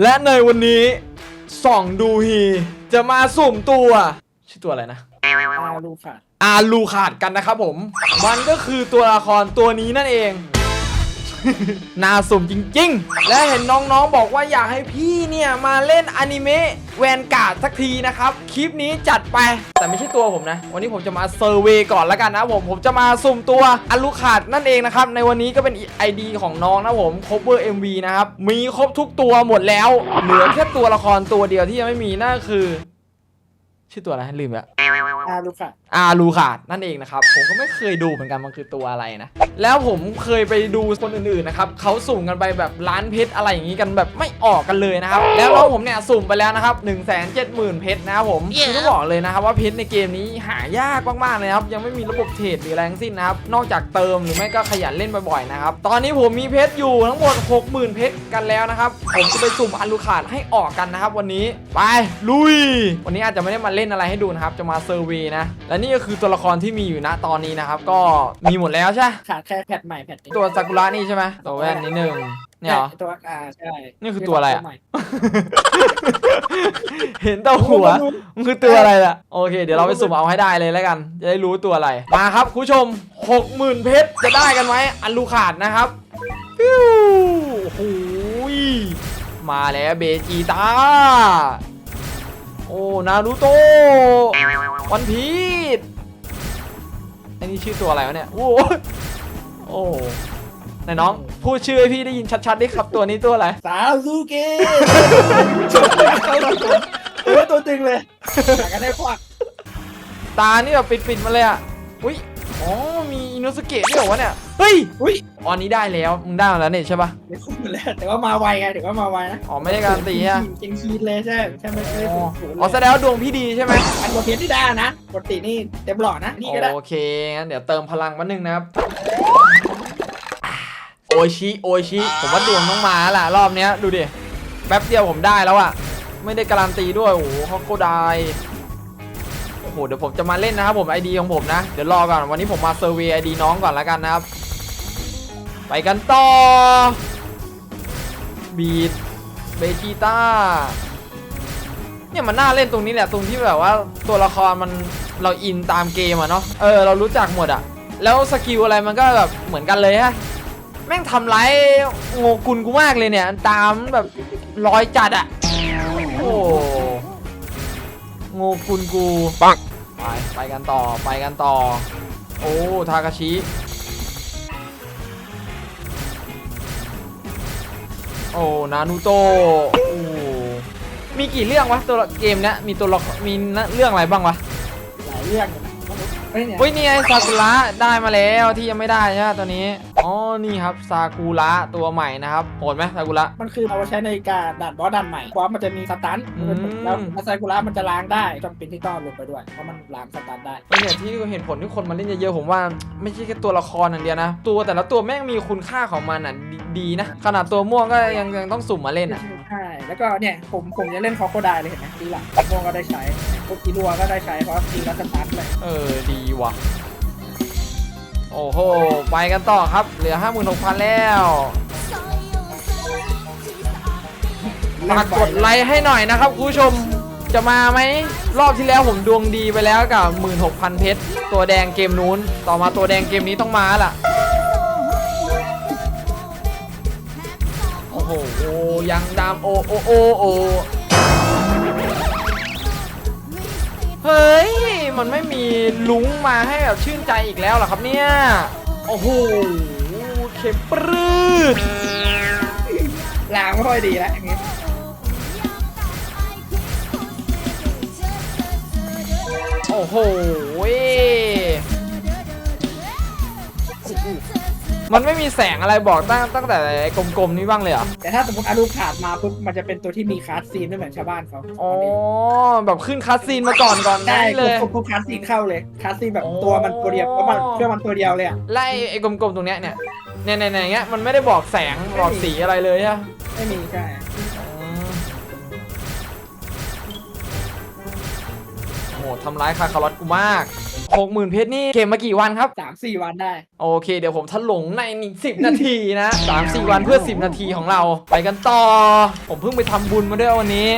และในวันนี้ส่องดูฮี จะมาสุ่มตัวชื่อตัวอะไรนะ อาลูค่ะ อาลูขาดกันนะครับผม มันก็คือตัวละครตัวนี้นั่นเอง น่าสุ่มจริง ๆ และเห็นน้องๆบอกว่าอยากให้พี่เนี่ย มาเล่นอนิเมะแวนการ์ดสักทีนะครับ คลิปนี้จัดไป แต่ไม่ใช่ตัวผมนะ วันนี้ผมจะมาเซอร์เวยก่อนแล้วกันนะผม ผมจะมาสุ่มตัวอลูขาดนั่นเองนะครับ ในวันนี้ก็เป็น ID ของน้องนะผมค cover MV นะครับ มีครบทุกตัวหมดแล้ว เหลือแค่ตัวละครตัวเดียวที่ยังไม่มีนั่นคือ ชื่อตัวอะไรลืมแล้วอาลูค่ะอาลูขาดนั่นเองนะครับ ผมก็ไม่เคยดูเหมือนกันมันคือตัวอะไรนะ แล้วผมเคยไปดูคนอื่นๆนะครับเขาสุ่มกันไปแบบล้านเพชรอะไรอย่างนี้กันแบบไม่ออกกันเลยนะครับ แล้วน้องผมเนี่ยสุ่มไปแล้วนะครับ1นึ่งแสนเจ็ดหมื่นเพชรนะครับผมคือต้องบอกเลยนะครับว่าเพชรในเกมนี้หายากมากๆเลยนะครับยังไม่มีระบบเทรดหรืออะไรทั้งสิ้นนะครับนอกจากเติมหรือไม่ก็ขยันเล่นบ่อยๆนะครับตอนนี้ผมมีเพชรอยู่ทั้งหมด 60,000 เพชรกันแล้วนะครับผมจะไปสุ่มอาลูขาดให้ออกกันนะครับวันนี้ไปลุย วันนี้อาจจะไม่ได้มาเล่นอะไรให้ดูนะครับจะมาเซอร์เวย์นะและนี่ก็คือตัวละครที่มีอยู่ณตอนนี้นะครับก็มีหมดแล้วใช่ไหมขาดแค่แพทใหม่แพทนี้ตัวซากุระนี่ใช่ไหมตัวแว่นนิดนึงเนี่ยเหรอใช่ตัวอ่าใช่นี่คือตัวอะไรอะใหม่เห็นแต่หัว มันคือตัวอะไรล่ะ โอเค เดี๋ยวเราไปสุ่มเอาให้ได้เลยแล้วกัน จะได้รู้ตัวอะไร มาครับคุณผู้ชม 60,000 เพชรจะได้กันไหมอันลูขาดนะครับฟิวโอ้โหยมาแล้วเบจิตาโอ้นารูโตะวันพีชอันนี้ชื่อตัวอะไรวะเนี่ย โอ้โหโอ้ไหนน้องพูดชื่อให้พี่ได้ยินชัดๆดิครับตัวนี้ตัวอะไร สาวซูเกะเออตัวจริงเลยอยากกันได้ควักตานี่แบบปิดๆมาเลยอะ อุ้ย อ๋อ มีอินโนสเกะด้วยเหรอวะเนี่ย เฮ้ยอุ้ยอ๋อนี้ได้แล้ว มึงได้มาแล้วเนี่ยใช่ปะเดี๋ยวคุ้มเลยแต่ว่ามาไวไงถือว่ามาไวนะอ๋อ ไม่ได้การันตีอะจริงชีดเลยใช่ใช่ไหมไม่ได้อ๋อศูนย์อ๋อแสดงว่าดวงพี่ดีใช่ไหมอันตัวเพชรที่ได้นะปกตินี่เต็มหลอดนะนี่ก็ได้โอเคงั้นเดี๋ยวเติมพลังมาหนึ่งนะครับโอชิโอชิผมว่าดวงต้องมาแล้วล่ะรอบเนี้ยดูดิแป๊บเดียวผมได้แล้วอะไม่ได้การันตีด้วยโอ้โหเขาโคได โหเดี๋ยวผมจะมาเล่นนะครับผมไอดีของผมนะ เดี๋ยวรอก่อนวันนี้ผมมาเซอร์เวยไอดีน้องก่อนแล้วกันนะครับ ไปกันต่อบีดเบจิต้าเนี่ยมันน่าเล่นตรงนี้แหละตรงที่แบบว่าตัวละครมันเราอินตามเกมอะเนาะเออเรารู้จักหมดอะแล้วสกิลอะไรมันก็แบบเหมือนกันเลยฮะแม่งทำร้ายโงกุลกูมากเลยเนี่ย ตามแบบรอยจัดอะโอ้ โงกุลกูปังไปไปกันต่อไปกันต่อ โอ้ทากาชิโอ้นานูโตะโอ้มีกี่เรื่องวะตัวละเกมเนี้ยมีตัวละครมีเรื่องอะไรบ้างวะหลายเรื่อง อยู่นะเฮ้ยเนี่ยเฮ้ยนี่ไงซากุระได้มาแล้วที่ยังไม่ได้ใช่ไหมตัวนี้อ๋อนี่ครับซากุระตัวใหม่นะครับโหดไหมซากุระ มันคือเอาไว้ใช้ในการดัดบอสดันใหม่เพราะมันจะมีสตันอืม แล้วแล้วไซกุระมันจะล้างได้จำเป็นที่ต้องลงไปด้วยเพราะมันล้างสตันได้เฮ้ยเนี่ยที่เห็นผลที่คนมาเล่นเยอะๆผมว่า ไม่ใช่แค่ตัวละครอย่างเดียวนะ ตัวแต่ละตัวแม่งมีคุณค่าของมันอะดีดีนะ ขนาดตัวม่วงก็ยังยังต้องสุ่มมาเล่นอะ ใช่ แล้วก็เนี่ยผมผมจะเล่นคอโคไดเลยเห็นไหมทีหลังม่วงก็ได้ใช้ พวกกีรัวก็ได้ใช้เพราะทีแล้วสตาร์ทเลยเออดีว่ะ โอ้โห ไปกันต่อครับ เหลือ 56,000 แล้ว ฝากกดไลค์ให้หน่อยนะครับคุณผู้ชมจะมาไหมรอบที่แล้วผมดวงดีไปแล้วกับ 16,000 เพชร ตัวแดงเกมนู้น ต่อมาตัวแดงเกมนี้ต้องมาล่ะ โอ้โหยังดามโอโอโอโอ เฮ้ย มันไม่มีลุงมาให้แบบชื่นใจอีกแล้วเหรอครับเนี่ย โอ้โหเข็มปรื้ดล้างไม่ค่อยดีแล้วอย่างงี้โอ้โห มันไม่มีแสงอะไรบอกตั้งตั้งแต่กลมๆนี้บ้างเลยเหรอแต่ถ้าสมมติอารูขาดมาปุ๊บมันจะเป็นตัวที่มีคาร์ดซีนไม่เหมือนชาวบ้านเขาอ๋อแบบขึ้นคัสซีนมาก่อนก่อนหได้น้านี้เลยปุ๊บปุ๊บคาร์ดซีนเข้าเลยคาร์ดซีนแบบอ๋อตัวมันตัวเดียวเพราะมันเครื่องมันตัวเดียวเลยอะไล่ไอ้กลมๆตรงเนี้ยเนี่ยเนี่ยเนี่ยเนี่ยเงี้ยมันไม่ได้บอกแสงบอกสีอะไรเลยใช่ปะไม่มีใช่อืมโอ้โหทำร้ายคาคารอตกูมาก หกหมื่นเพชรนี่เก็บมากี่วันครับ สามสี่วันได้ โอเค เดี๋ยวผมถลงในอีกสิบนาทีนะสามสี่วันเพื่อ10นาทีของเรา ไปกันต่อ ผมเพิ่งไปทำบุญมาด้วยวันนี้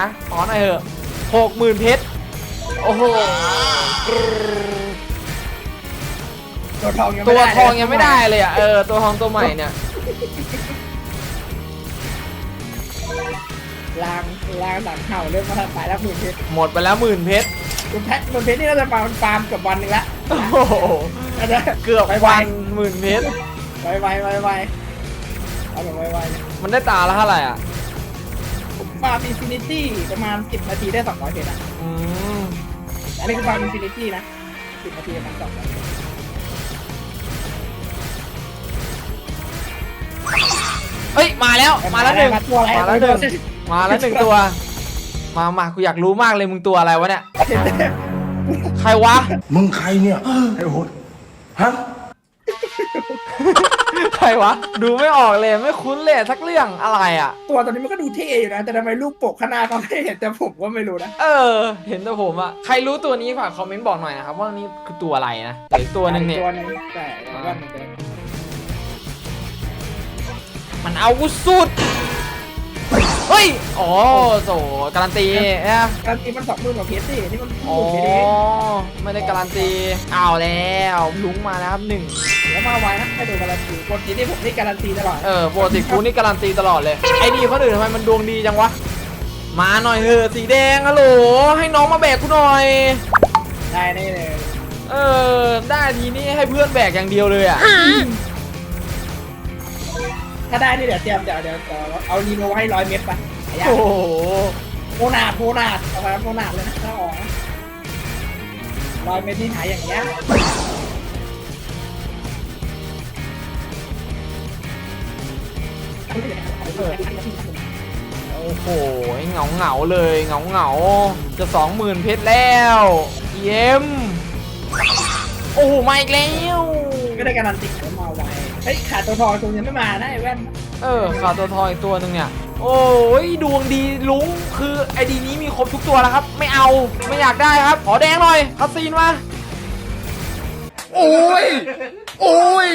นะขอหน่อยเถอะหกหมื่นเพชร โอ้โห ตัวทองยังตัไม่วได้ทองยังไม่ได้เลยอะ เออ ตัวทองตัวใหม่เนี่ย ลางลางหลังเห่าเริ่มมาตายแล้วหมื่นเพชรหมดไปแล้วหมื่นเพชร คุณแพทหมื่นเพชรนี่น่าจะฟาร์มฟาร์มเกับวันหนึ่งละโอ้โหอาจจะเกือบไววันหมื่นเพชรไวไวไวไวเอาแบบไวไวเลยมันได้ตาละเท่าไหร่อะผมฟาร์มอินฟินิตี้ประมาณสิบนาทีได้สองร้อยเพชรอะอืมอันนี้คือฟาร์มอินฟินิตี้นะสิบนาทีประมาณสองร้อยเฮ้ยมาแล้วมาแล้วหนึ่งมาตัวอะไรมาแล้วหนึ่งมาแล้วหนึ่งตัว มามากูอยากรู้มากเลยมึงตัวอะไรวะเนี่ย ใครวะ มึงใครเนี่ยไอ้โหดฮะใครวะ ดูไม่ออกเลยไม่คุ้นเลยสักเรื่องอะไรอะ ตัวตอนนี้มันก็ดูเท่อยู่นะ แต่ทำไมรูปปกข้างหน้าเขาไม่เห็นแต่ผมก็ไม่รู้นะ เออ เห็นแต่ผมอะใครรู้ตัวนี้ฝากคอมเมนต์บอกหน่อยนะครับ ว่านี่คือตัวอะไรนะแต่อีกตัวหนึ่งเนี่ย ตัวหนึงแต่ว่ามันจะมันเอาวุธสุด เฮ้ยอ๋อโสการันตีนะการตีมันสองหมื่นกว่าเพชรสินี่มันอ๋อหมื่นเพชรเองไม่ได้การันตีเอาแล้วลุงมาแล้วครับหนึ่งแล้วมาไวนะให้ดูการันตีคนทีนี่ผมนี่การันตีตลอดเออปกติกูนี่การันตีตลอดเลยไอ้ดีคนอื่นทำไมมันดวงดีจังวะมาหน่อยเถอะสีแดงฮัลโหลให้น้องมาแบกกูหน่อยได้แน่เลยเออได้ทีนี้ให้เพื่อนแบกอย่างเดียวเลยอะ ถ้าได้นี่เดี๋ยวเตรียมเดี๋ยวเดี๋ยวเดี๋ยวเอานีโนให้ร้อยเมตรไปไอ้ยาโอ้โหโมนาดโมนาดเอาไปโมนาดเลยนะถ้าออกนะร้อยเมตรนี่หายอย่างเงี้ยโอ้โหเหงาเหงาๆเลยเหงาเหงาๆจะสองหมื่นเพชรแล้ว เย็มโอ้โหมาอีกแล้ว ก็ได้การันตีผมมาไว เฮ้ยขาดตัวทองตัวยังไม่มานะไอ้แว่นเออขาดตัวทอยอีกตัวหนึ่งเนี่ย โอ้ยดวงดีลุงคือไอดีนี้มีครบทุกตัวแล้วครับ ไม่เอาไม่อยากได้ครับ ขอแดงหน่อยคัสซีนมาโอ้ยโอ้ย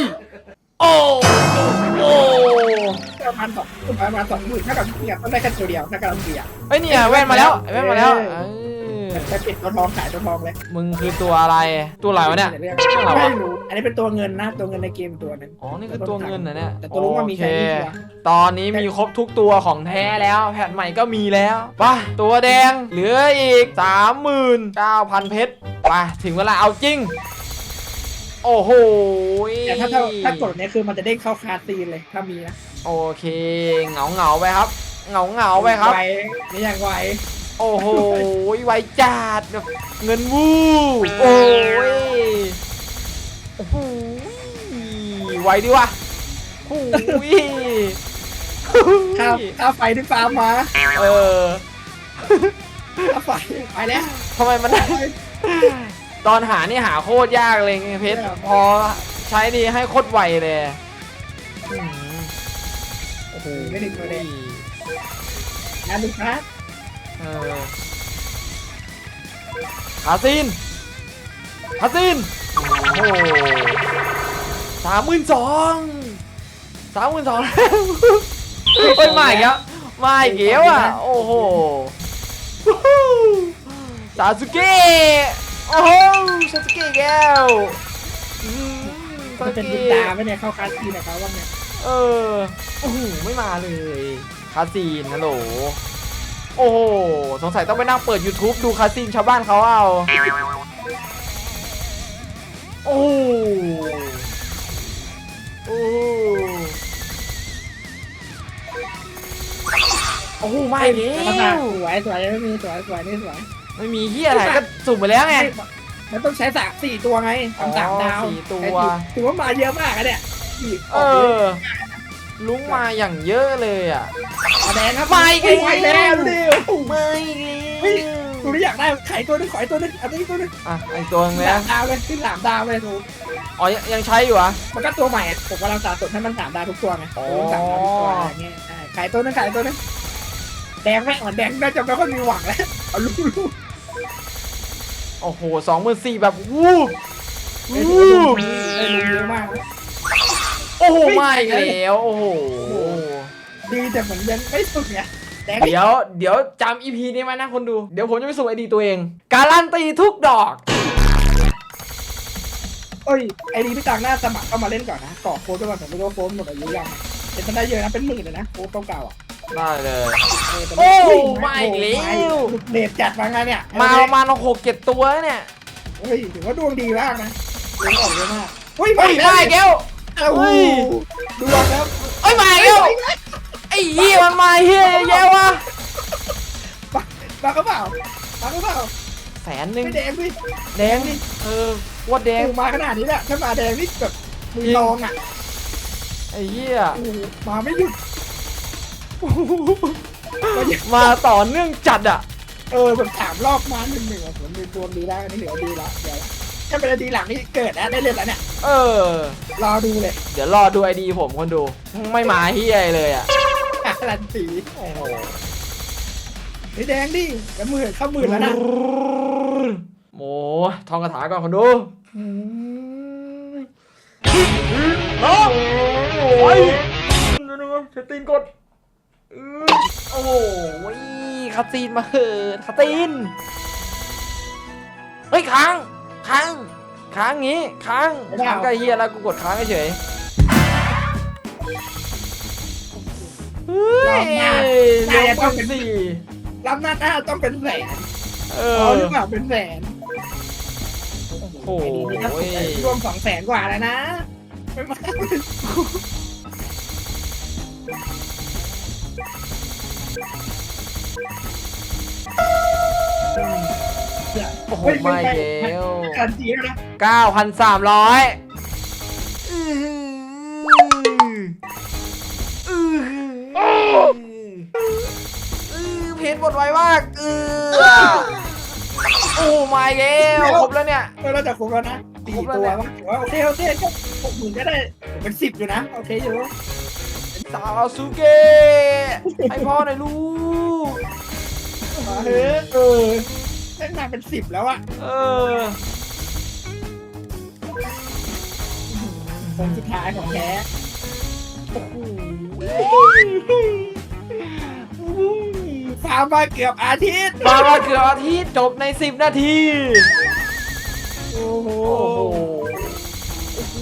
โอ้โอ้ประมาณสองประมาณสองหมื่นเท่ากับเนี่ยต้องได้แค่ตัวเดียวถ้าการันตีอะเฮ้ยเนี่ยแว่นมาแล้วแว่นมาแล้วเออ ไปปิดตัวทองขายตัวทองเลยมึงคือตัวอะไร ตัวอะไรวะเนี่ยเรื่องเรื่องอะไรวะไม่รู้อันนี้เป็นตัวเงินนะตัวเงินในเกมตัวหนึงอ๋อ นี่คือตัวเงินนะเนี่ยแต่ตัวรู้ว่ามีโอเคใช้นี่ชัวร์ตอนนี้มีครบทุกตัวของแท้แล้ว แผ่นใหม่ก็มีแล้วไปะตัวแดงเหลืออีก 39,000 เพชรไปถึงเวลาเอาจริง โอ้โหแต่ถ้าถ้าถ้ากดเนี้ยคือมันจะเด้งเข้าคาซีนเลยถ้ามีนะโอเค เหงาเหงาๆไปครับ เหงาเหงาๆไปครับ ไวนี่ยังไว โอ้โหไวจัดแบบเงินวูโอ้ยโอ้โหไวดีว่ะโอ้ยค่าค่าไฟที่ฟาร์มมาเออค่าไฟไปแล้วทำไมมันตอนหานี่หาโคตรยากเลยไงเพชรพอใช้ดีให้โคตรไวเลยอืมโอ้โหไม่ถึงตัวเลยงานดูครับ เออคาซินคาซินโอ้โหสามหมื่นสองสามหมื่นสองเฮ้ยมาอีกแล้วมาอีกแล้วอะ โอ้โหซาสึเกะโอ้โหซาสึเกะอีกแล้วอืมซามันสึเป็นบุญเกะตาไหมเนี่ยเข้าคาซีนนะครับว่าไงเออโอ้โหไม่มาเลย คาซีนนะโหล โอ้โห สงสัยต้องไปนั่งเปิด YouTube ดูคาซีนชาวบ้านเขาเอา โอ้โหโอ้โหโอ้โหไม่แล้ราคาวสวยสวยไม่มีสวยสวยนี่สวยไม่มีเฮียอะไรก็สุ่มไปแล้วไง มันต้องใช้สามสี่ตัวไงทำสามดาวอ๋อสี่ตัวไอ้ถือว่ามาเยอะมากอะเนี่ยสี่เออ ลุงมาอย่างเยอะเลยอะมาแดงครับมาอีกไปแล้วดูดิโอ้โหไม่เฮ้ยกูไม่อยากได้ไข่ตัวนึงขอยตัวนึงอันนี้ตัวนึงอะไอตัวนึงสานะมดาวเลยขึ้นสามดาวเลยถูกอ๋อยังยังใช้อยู่เหรอะมันก็ตัวใหม่อะผมกำลังสะสมให้มันสามดาวทุกตัวไงอ๋อตัวสามดาวทุกตัวอะไรเงี้ยใช่ไข่ตัวนึงไข่ตัวนึงแดงแม่งเหมือนแดงน่าจะไม่ค่อยมีหวังแล้วเอาลูกลูกโอ้โหสองหมื่นสี่แบบวูบไอ้วูลุงบไอ้ลุงเยอะมากนะ โอ้โหมาอีกแล้วโอ้โหดีแต่เหมือนยังไม่สุดไงแดงเดี๋ยวเดี๋ยวจำอีพีนี้ไว้นะคนดู เดี๋ยวผมจะไปสุ่มไอดีตัวเอง การันตีทุกดอกเอ้ยไอ้ดีพี่ตังหน้าสมัครเข้ามาเล่นก่อนนะกรอกโค้ดไปก่อนผมไม่รู้ว่าโค้ดหมดอายุยังเป็นมันได้เยอะนะเป็นหมื่นเลยนะโค้ดเก่าๆอะได้เลยเแต่โอ้เฮ้ยมาอีกแล้วเลทจัดมาไงเนี่ยมาประมาณหกเจ็ดตัวเนี่ยเฮ้ยถือว่าดวงดีมากนะดวงออกเยอะมากเฮ้ยเฮ้ยมาอีกแล้ว เอ้าเฮ้ยดวงแล้วเอ้ยมาอีกแล้วไอ้เหี้ยมันมาเหี้ยเยอะแยะวะมาก็เปล่ามาก็เปล่าแสนหนึ่งไม่แดงพี่แดงดิเออว่าแดงโอ้มาขนาดนี้แหละถ้ามาแดงนี่แบบมือลองอะไอ้เหี้ยโอ้โหมาไม่หยุดมาเยอะมาต่อเนื่องจัดอะเออผมสามรอบมาหนึ่งหนึ่งอะผมมีดวงดีแล้วอันนี้เหลือดีแล้วเดี๋ยวถ้าเป็นดีหลังนี่เกิดแล้วได้เล่นแล้วเนี่ย เออ รอดูเลยเดี๋ยวรอดูไอดีผมคนดู ไม่มาเฮียเลยอะการันตีโอ้โหนี่แดงดิแล้วมือเข้ามือแล้วนะโมท่องคาถาก่อนคนดูน้องโอ้ยเซตีนกดอื้อโอ้โหคาตีนมาเหินคาตีน เฮ้ยค้างค้าง ค้างงี้ค้างค้างใกล้เฮียแล้วกูกดค้างเฉยเฮ้ยเดี๋ยวต้องสี่รับหน้าหน้าต้องเป็นแสนเอเออหรือเปล่าเป็นแสนโอ้โห ไอ้นี่นี่ก็สวยรวมสองแสนกว่าแล้วนะไม่มา โอ้โหมาอีกแล้วการันตีแล้วนะเก้าพันสามร้อยเพจหมดไวมากเออโอ้มาอีกแล้วครบแล้วเนี่ยเออเราจะครบแล้วนะสี่ครบแล้ตัววเนี่ยมั้งถือว่าโอเคโอเคก็หกหมื่นก็ได้เป็นสิบอยู่นะ โอเคอยู่ซาสุเกะให้พ่อหน่อยลูกมาเฮ้ยเออ ได้มาเป็นสิบแล้วอะเออคนสุดท้ายของแท้ฟาร์มมาเกือบอาทิตย์ มามาเกือบอาทิตย์จบใน 10 นาที โอ้โหโอ้โห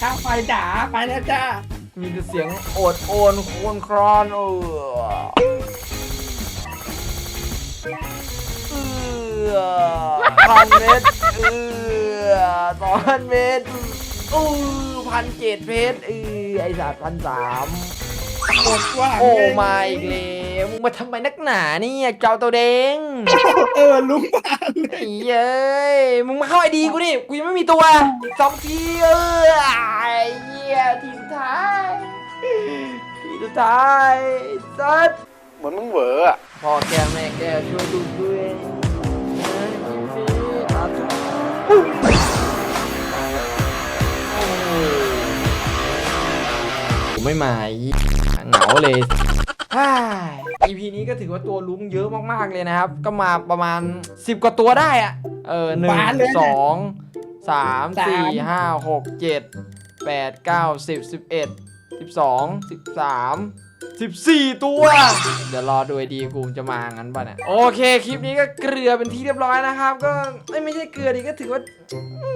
ข้าไฟจ๋าไปแล้วจ้า มีแต่เสียงโอดโอนโคนครอนเออเอ อพันเมตรเออสองพันเมตรเออพันเจ็ดเพชรเออไอสัตว์พันสามหมดว่าโอ้มาอีกแล้วมึงมาทำไมนักหนาเนี่ยเจ้าตัวเด้งเออลุงมาเลยไอ้เย้ยมึงมาเข้าไอดีกูดิกูยังไม่มีตัวอีกสองทีเออไอ้เหี้ยทีสุดท้ายทีสุดท้ายสัสเหมือนมึงเหวออะ พ่อแกแม่แกช่วยดูด้วย โอ้ผมไม่มาอีกเหงาเลยฮ่า EP นี้ก็ถือว่าตัวลุ้งเยอะมากๆเลยนะครับ ก็มาประมาณ 10 กว่าตัวได้อะเออหนึ่งบานเลยนะสองสามสามสี่ห้าหกเจ็ดแปดเก้าสิบสิบเอ็ดสิบสองสิบสาม สิบสี่ตัว เดี๋ยวรอดูไอดีกูจะมางั้นป่ะเนี่ยโอเคคลิปนี้ก็เกลือเป็นที่เรียบร้อยนะครับ ก็เอ้ยไม่ใช่เกลือดีก็ถือว่า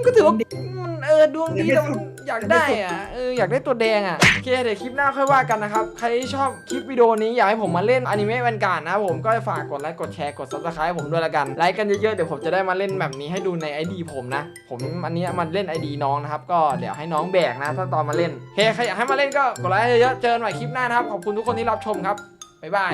ก็ถือว่ามันเออดวงดีแต่มัน อยากได้อะเอออยากได้ตัวแดงอะโอเคเดี๋ยวคลิปหน้าค่อยว่ากันนะครับ ใครชอบคลิปวิดีโอนี้อยากให้ผมมาเล่นอนิเมะแวนการ์ดนะผมก็ฝากกดไลค์กดแชร์กดซับสไครต์ผมด้วยละกันไลค์กันเยอะๆเดี๋ยวผมจะได้มาเล่นแบบนี้ให้ดูในไอดีผมนะ ผมอันนี้มันเล่นไอดีน้องนะครับก็เดี๋ยวให้น้องแบกนะถ้าตอนมาเล่นเคใครอยากให้มาเล่นก็กดไลค์เยอะๆเจอกันใหม่คลิปหน้านะครับขอบคุณทุกคนที่รับชมครับบ๊ายบาย